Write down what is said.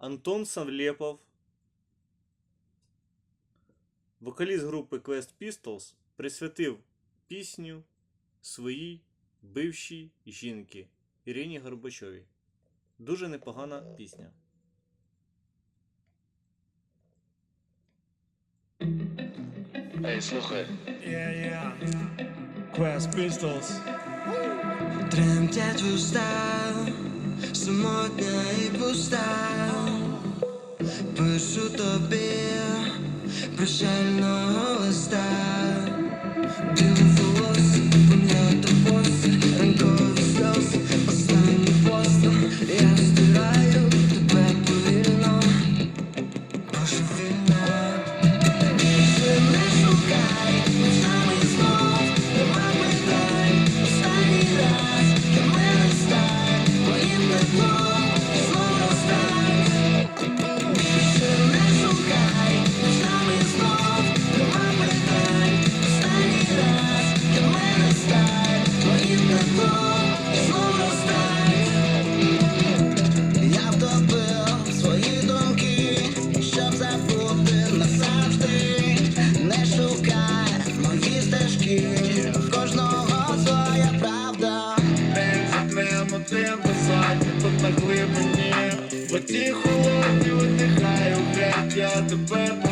Антон Савлєпов, вокаліст групи Quest Pistols, присвятив пісню своїй бившій жінки Ірині Горбачовій. Дуже непогана пісня. Ей, слухай, Yeah, yeah. Quest Pistols. Тремтять уста, самотня і пуста. Пишу тобі прощального листа. Тут не глибині. В холодні видихаю геть, я тебе